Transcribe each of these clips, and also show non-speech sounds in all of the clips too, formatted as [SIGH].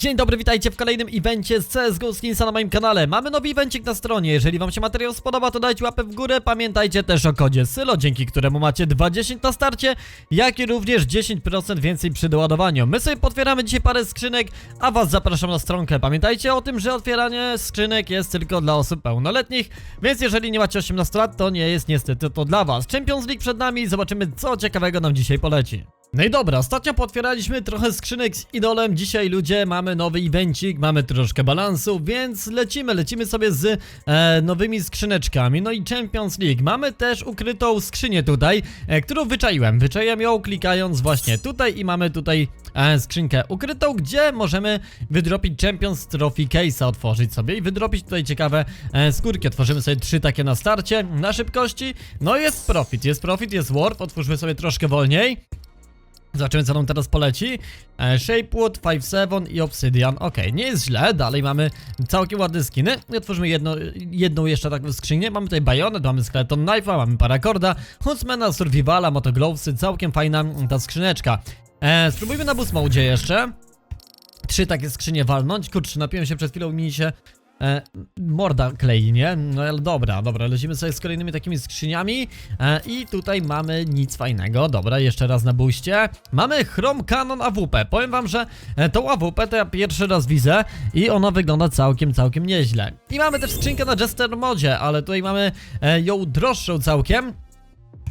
Dzień dobry, witajcie w kolejnym evencie z CSGO Skinsa na moim kanale. Mamy nowy evencik na stronie, jeżeli wam się materiał spodoba, to dajcie łapę w górę. Pamiętajcie też o kodzie SYLO, dzięki któremu macie 20 na starcie, jak i również 10% więcej przy doładowaniu. My sobie potwieramy dzisiaj parę skrzynek, a was zapraszam na stronkę. Pamiętajcie o tym, że otwieranie skrzynek jest tylko dla osób pełnoletnich, więc jeżeli nie macie 18 lat, to nie jest niestety to dla was. Champions League przed nami, zobaczymy co ciekawego nam dzisiaj poleci. No i dobra, ostatnio potwieraliśmy trochę skrzynek z idolem, dzisiaj ludzie mamy nowy evencik, mamy troszkę balansu, więc lecimy, lecimy sobie z e, nowymi skrzyneczkami, no i Champions League. Mamy też ukrytą skrzynię tutaj, e, którą wyczaiłem, wyczaiłem ją klikając właśnie tutaj i mamy tutaj e, skrzynkę ukrytą, gdzie możemy wydropić Champions Trophy Case'a, otworzyć sobie i wydropić tutaj ciekawe e, skórki. Otworzymy sobie trzy takie na starcie, na szybkości, no jest profit, jest profit, jest warp, otwórzmy sobie troszkę wolniej. Zobaczymy co nam teraz poleci. E, Shapewood, 5-7 i Obsidian. Ok, nie jest źle, dalej mamy całkiem ładne skiny. I otworzymy jedno, jedną jeszcze taką skrzynię. Mamy tutaj Bayonet, mamy Skeleton Knife'a, mamy Paracorda Huntsmana, Survivala, Motoglowsy Całkiem fajna ta skrzyneczka. E, Spróbujmy na Boost jeszcze. Trzy takie skrzynie walnąć. Kurczę, napiłem się przed chwilą, mi się E, morda klei, nie? No ale dobra, dobra, lecimy sobie z kolejnymi takimi skrzyniami e, I tutaj mamy nic fajnego, dobra, jeszcze raz na buście Mamy Chrome Canon AWP, powiem wam, że e, tą AWP to ja pierwszy raz widzę I ona wygląda całkiem, całkiem nieźle I mamy też skrzynkę na Jester Modzie, ale tutaj mamy e, ją droższą całkiem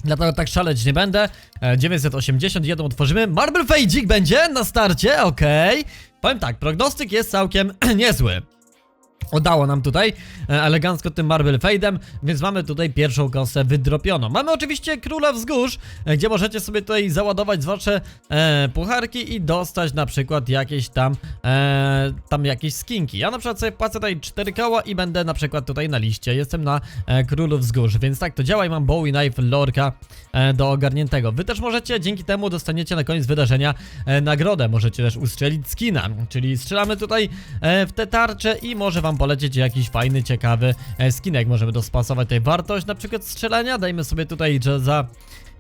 Dlatego tak szaleć nie będę. E, 980, jedną otworzymy. Marble Fejdzik będzie na starcie, okej. Powiem tak, prognostyk jest całkiem [CLEARS THROAT] niezły. Udało nam tutaj e, elegancko tym Marble Fade'em, więc mamy tutaj pierwszą kosę wydropioną. Mamy oczywiście Króla Wzgórz, e, gdzie możecie sobie tutaj załadować wasze e, pucharki i dostać na przykład jakieś tam, e, tam jakieś skinki. Ja na przykład sobie płacę tutaj 4 koła i będę na przykład tutaj na liście. Jestem na e, Królu Wzgórz, więc tak to działa i mam Bowie Knife Lorka e, do ogarniętego. Wy też możecie, dzięki temu dostaniecie na koniec wydarzenia e, nagrodę. Możecie też ustrzelić skina, czyli strzelamy tutaj e, w te tarcze i może wam polecieć jakiś fajny, ciekawy e, skinek. Możemy dospasować tutaj wartość na przykład strzelania. Dajmy sobie tutaj, że za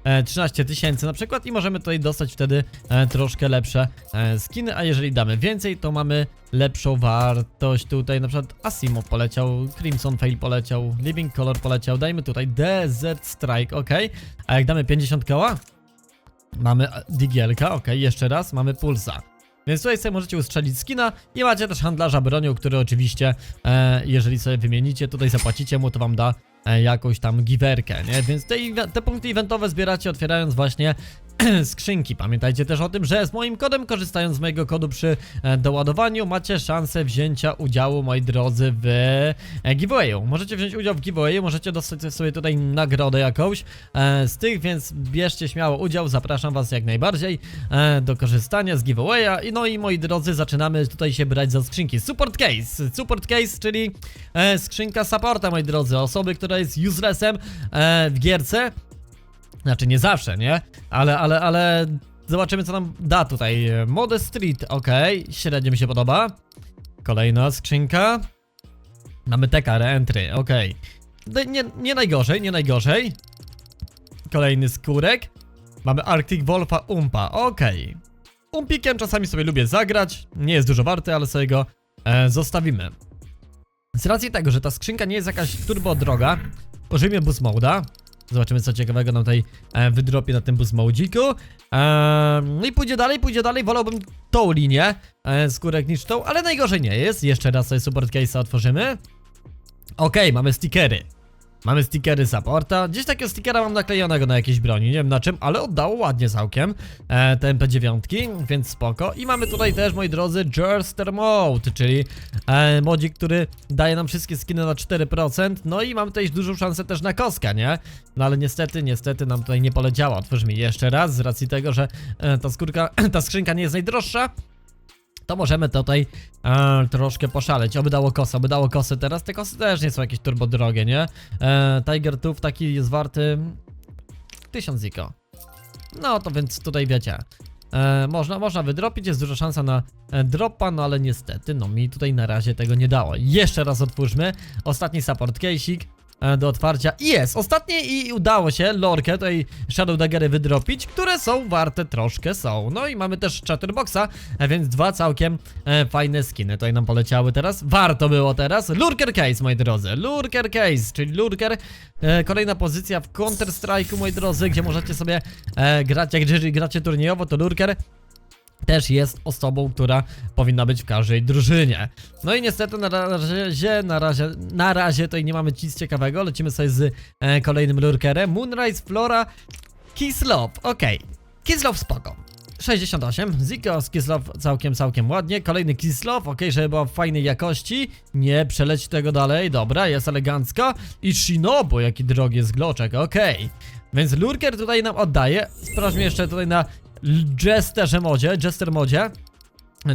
e, 13 tysięcy na przykład i możemy tutaj dostać wtedy e, troszkę lepsze e, skiny, a jeżeli damy więcej, to mamy lepszą wartość tutaj, na przykład Asimo poleciał, Crimson Fail poleciał, Living Color poleciał, dajmy tutaj Desert Strike, ok, a jak damy 50 koła, mamy e, Digielka, ok, jeszcze raz, mamy Pulsa. Więc tutaj sobie możecie ustrzelić skina i macie też handlarza bronią, który oczywiście, e, jeżeli sobie wymienicie, tutaj zapłacicie mu, to wam da e, jakąś tam giwerkę, nie? Więc te, te punkty eventowe zbieracie otwierając właśnie [CLEARS THROAT] skrzynki. Pamiętajcie też o tym, że z moim kodem, korzystając z mojego kodu przy e, doładowaniu, macie szansę wzięcia udziału, moi drodzy, w e, giveawayu. Możecie wziąć udział w giveawayu, możecie dostać sobie tutaj nagrodę jakąś e, z tych, więc bierzcie śmiało udział, zapraszam was jak najbardziej do korzystania z giveawaya. No i moi drodzy, zaczynamy tutaj się brać za skrzynki. Support case, support case, czyli skrzynka supporta, moi drodzy, osoby, która jest uselessem w gierce. Znaczy nie zawsze, nie? Ale, ale, ale zobaczymy co nam da tutaj. Mode Street, ok, średnio mi się podoba. Kolejna skrzynka. Mamy teka, reentry, ok. Nie, nie najgorzej, nie najgorzej. Kolejny skórek. Mamy Arctic Wolfa Umpa, ok. Umpikiem czasami sobie lubię zagrać. Nie jest dużo warty, ale sobie go e, zostawimy. Z racji tego, że ta skrzynka nie jest jakaś turbo droga, użyjmy boost moda. Zobaczymy co ciekawego nam tutaj e, wydropi na tym boost modziku. E, no i pójdzie dalej, pójdzie dalej. Wolałbym tą linię e, skórek niż tą, ale najgorzej nie jest. Jeszcze raz sobie support case'a otworzymy. Okej, mamy stickery. Mamy stickery supporta. Gdzieś takiego stickera mam naklejonego na jakiejś broni, nie wiem na czym, ale oddało ładnie całkiem e, te MP9, więc spoko. I mamy tutaj też, moi drodzy, Jerster Mode, czyli e, modzik, który daje nam wszystkie skiny na 4%. No i mamy tutaj dużą szansę też na koskę, nie? No ale niestety, niestety nam tutaj nie poleciała. Otwórzmy jeszcze raz, z racji tego, że e, ta skórka, [CLEARS THROAT] ta skrzynka nie jest najdroższa to możemy tutaj e, troszkę poszaleć. Oby dało kosę, oby dało kosę teraz. Te kosy też nie są jakieś turbo drogie, nie? E, Tiger Tooth taki jest warty 1000 ziko. No to więc tutaj wiecie. E, można, można wydropić, jest duża szansa na e, dropa, no ale niestety, no mi tutaj na razie tego nie dało. Jeszcze raz otwórzmy. Ostatni support case'ik. E, do otwarcia. I jest, ostatnie i udało się lorkę, tutaj Shadow Daggery wydropić, które są warte troszkę są. No i mamy też Chatterboxa, e, więc dwa całkiem e, fajne skiny tutaj nam poleciały teraz. Warto było teraz. Lurker Case, moi drodzy. Lurker Case, czyli Lurker, e, kolejna pozycja w Counter Strike'u, moi drodzy, gdzie możecie sobie e, grać, jak jeżeli gracie turniejowo, to Lurker też jest osobą, która powinna być w każdej drużynie. No i niestety na razie, na razie, na razie tutaj nie mamy nic ciekawego. Lecimy sobie z e, kolejnym lurkerem. Moonrise, Flora, Kislow. Okej, Kislow spoko. 68, Zikos, Kislow całkiem, całkiem ładnie. Kolejny Kislow, ok, żeby była w fajnej jakości. Nie przeleć tego dalej, dobra, jest elegancko. I Shinobu, jaki drogi jest gloczek, okej. Więc lurker tutaj nam oddaje. Sprawdźmy jeszcze tutaj na Jesterze modzie, Jester modzie.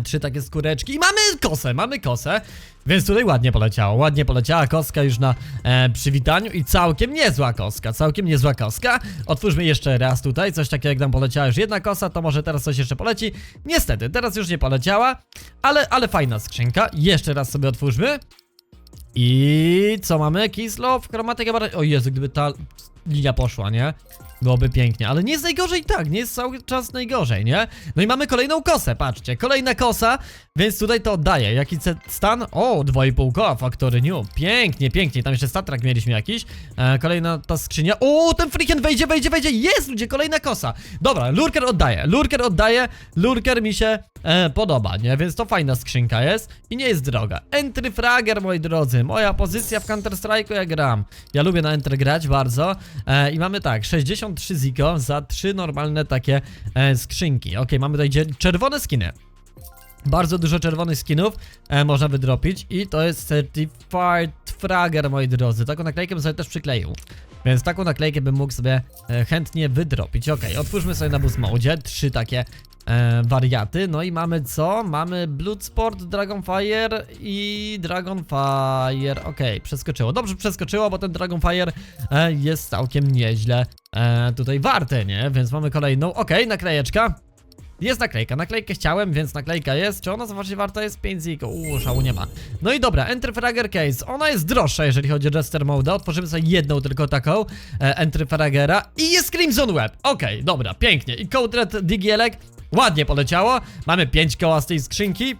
Trzy takie skóreczki i mamy kosę, mamy kosę Więc tutaj ładnie poleciało, ładnie poleciała koska już na e, przywitaniu I całkiem niezła koska, całkiem niezła koska Otwórzmy jeszcze raz tutaj, coś takiego jak nam poleciała już jedna kosa To może teraz coś jeszcze poleci Niestety, teraz już nie poleciała Ale, ale fajna skrzynka, jeszcze raz sobie otwórzmy I co mamy? Kislow, chromatyka O Jezu, gdyby ta linia poszła, nie? Byłoby pięknie, ale nie jest najgorzej tak, nie jest cały czas najgorzej, nie? No i mamy kolejną kosę, patrzcie, kolejna kosa, więc tutaj to oddaję. Jaki stan? O, 2,5 koła, Factory New. Pięknie, pięknie, tam jeszcze statrak mieliśmy jakiś. E, kolejna ta skrzynia. O, ten freaking wejdzie, wejdzie, wejdzie, jest ludzie, kolejna kosa. Dobra, lurker oddaje, lurker oddaje, lurker mi się e, podoba, nie? Więc to fajna skrzynka jest i nie jest droga. Entry Fragger, moi drodzy, moja pozycja w Counter Strike'u jak gram. Ja lubię na Entry grać bardzo e, i mamy tak, 63 ziko za trzy normalne takie e, skrzynki. Ok, mamy tutaj czerwone skiny. Bardzo dużo czerwonych skinów e, można wydropić i to jest Certified Fragger, moi drodzy. Taką naklejkę sobie też przykleił. Więc taką naklejkę bym mógł sobie e, chętnie wydropić. Ok, otwórzmy sobie na Boost Mode trzy takie e, wariaty. No i mamy co? Mamy Bloodsport, Dragonfire i Dragonfire. Ok, przeskoczyło. Dobrze przeskoczyło, bo ten Dragonfire e, jest całkiem nieźle e, tutaj warty, nie? Więc mamy kolejną. Ok, naklejeczka. Jest naklejka, naklejkę chciałem, więc naklejka jest. Czy ona zobaczcie warta jest 5 ziko? Uuu, szału nie ma. No i dobra, Enter Fragger Case. Ona jest droższa, jeżeli chodzi o Jester Mode. Otworzymy sobie jedną tylko taką e, Enter Fraggera i jest Crimson Web. Okej, dobra, pięknie. I Code Red Digielek ładnie poleciało. Mamy 5 koła z tej skrzynki.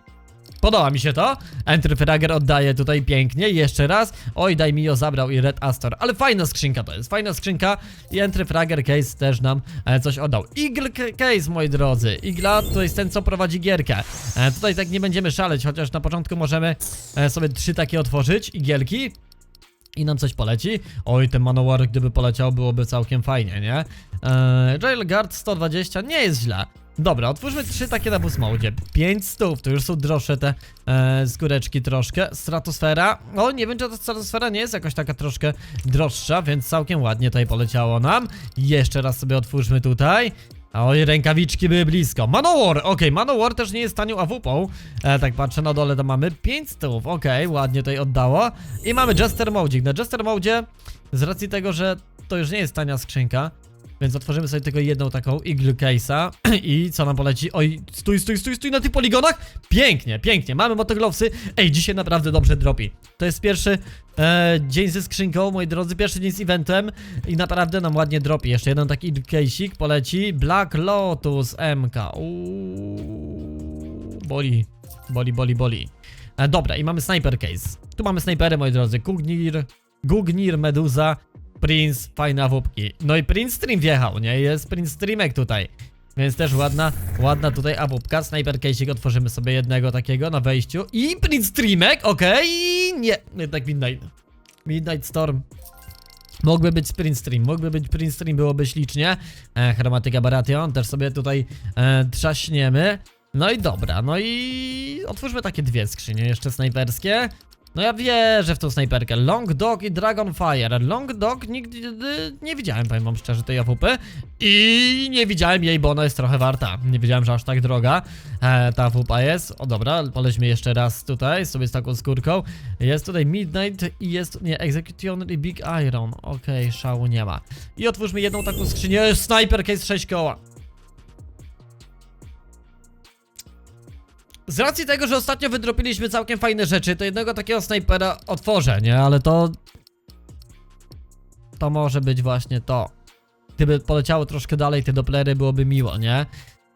Podoba mi się to. Entry Fragger oddaje tutaj pięknie. Jeszcze raz. Oj, daj mi ją zabrał i Red Astor. Ale fajna skrzynka to jest. Fajna skrzynka. I Entry Fragger Case też nam e, coś oddał. Eagle Case, moi drodzy. Igla to jest ten, co prowadzi gierkę. E, tutaj tak nie będziemy szaleć, chociaż na początku możemy e, sobie trzy takie otworzyć. Igielki. I nam coś poleci. Oj, ten Manowar, gdyby poleciał, byłoby całkiem fajnie, nie? Eee, Jailguard 120 nie jest źle. Dobra, otwórzmy trzy takie na mode. 5 stów, to już są droższe te e, skóreczki troszkę. Stratosfera. O, nie wiem, czy ta stratosfera nie jest jakoś taka troszkę droższa, więc całkiem ładnie tutaj poleciało nam. Jeszcze raz sobie otwórzmy tutaj. Oj, rękawiczki były blisko. Manowar, okej, Manowar też nie jest tanią AWP-ą. E, tak patrzę, na dole to mamy 5 stów, okej, ładnie tutaj oddało. I mamy Jester Modzik. Na Jester Modzie, z racji tego, że to już nie jest tania skrzynka, więc otworzymy sobie tylko jedną taką Eagle Case'a [CLEARS THROAT] i co nam poleci? Oj, stój, stój, stój, stój na tych poligonach! Pięknie, pięknie, mamy motoglowsy. Ej, dzisiaj naprawdę dobrze dropi. To jest pierwszy e, dzień ze skrzynką, moi drodzy, pierwszy dzień z eventem i naprawdę nam ładnie dropi. Jeszcze jeden taki Eagle Case'ik poleci. Black Lotus MK. Uuu, boli, boli, boli, boli. E, dobra, i mamy Sniper Case. Tu mamy snajpery, moi drodzy. Gugnir, Gugnir, Meduza, Prince, fajne awupki. No i Prince Stream wjechał, nie? Jest Prince Streamek tutaj. Więc też ładna, ładna tutaj awupka. Sniper case'ik otworzymy sobie jednego takiego na wejściu. I Prince Streamek, okej. Nie, jednak Midnight. Midnight Storm. Mógłby być Sprint Stream, mógłby być Sprint Stream, byłoby ślicznie. E, chromatyka Baratheon, też sobie tutaj e, trzaśniemy. No i dobra, no i otwórzmy takie dwie skrzynie jeszcze snajperskie. No ja wierzę w tą snajperkę. Long Dog i Dragonfire. Long Dog nigdy nie widziałem, powiem wam szczerze, tej AWP. I nie widziałem jej, bo ona jest trochę warta. Nie wiedziałem, że aż tak droga e, ta AWP jest. O dobra, polećmy jeszcze raz tutaj, sobie z taką skórką. Jest tutaj Midnight i jest, nie, Execution i Big Iron. Okej, szału nie ma. I otwórzmy jedną taką skrzynię. Sniper Case 6 koła. Z racji tego, że ostatnio wydropiliśmy całkiem fajne rzeczy, to jednego takiego snajpera otworzę, nie? Ale to... to może być właśnie to. Gdyby poleciało troszkę dalej te doplery, byłoby miło, nie?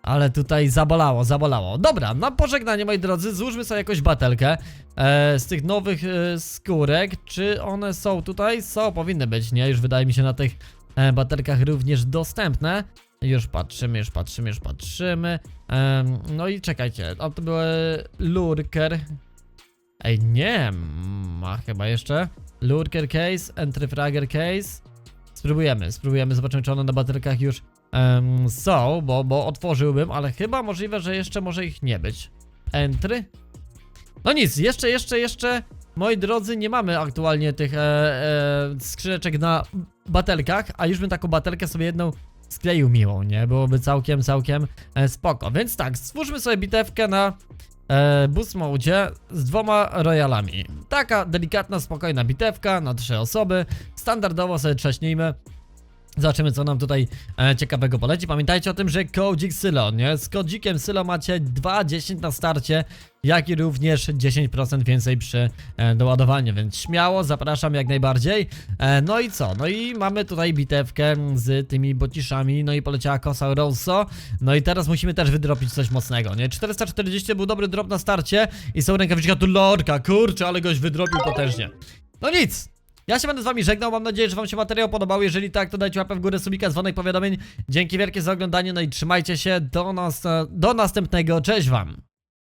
Ale tutaj zabolało, zabolało. Dobra, na pożegnanie, moi drodzy, złóżmy sobie jakąś batelkę e, z tych nowych e, skórek. Czy one są tutaj? Są, powinny być, nie? Już wydaje mi się na tych e, batelkach również dostępne. Już patrzymy, już patrzymy, już patrzymy. Em, no i czekajcie, o to były lurker. Ej, nie, ma chyba jeszcze. Lurker case, entry fragger case. Spróbujemy, spróbujemy, zobaczymy czy one na batelkach już em, są, bo, bo otworzyłbym, ale chyba możliwe, że jeszcze może ich nie być. Entry? No nic, jeszcze, jeszcze, jeszcze, moi drodzy, nie mamy aktualnie tych e, e, skrzyneczek na batelkach, a już bym taką batelkę sobie jedną skleił miłą, nie? Byłoby całkiem, całkiem e, spoko. Więc tak, stwórzmy sobie bitewkę na e, boost mode z dwoma royalami. Taka delikatna, spokojna bitewka na trzy osoby. Standardowo sobie trzaśnijmy. Zobaczymy, co nam tutaj e, ciekawego poleci. Pamiętajcie o tym, że kodzik Sylo, nie? Z kodzikiem Sylo macie 2,10 na starcie, jak i również 10% więcej przy e, doładowaniu, więc śmiało zapraszam jak najbardziej. E, no i co? No i mamy tutaj bitewkę z tymi bociszami, no i poleciała kosa Rosso. No i teraz musimy też wydropić coś mocnego, nie? 440 był dobry drop na starcie i są rękawiczka tu lorka, kurczę, ale goś wydropił potężnie. No nic, ja się będę z wami żegnał, mam nadzieję, że wam się materiał podobał, jeżeli tak, to dajcie łapę w górę, subika, dzwonek, powiadomień. Dzięki wielkie za oglądanie, no i trzymajcie się, do, nas, do następnego, cześć wam!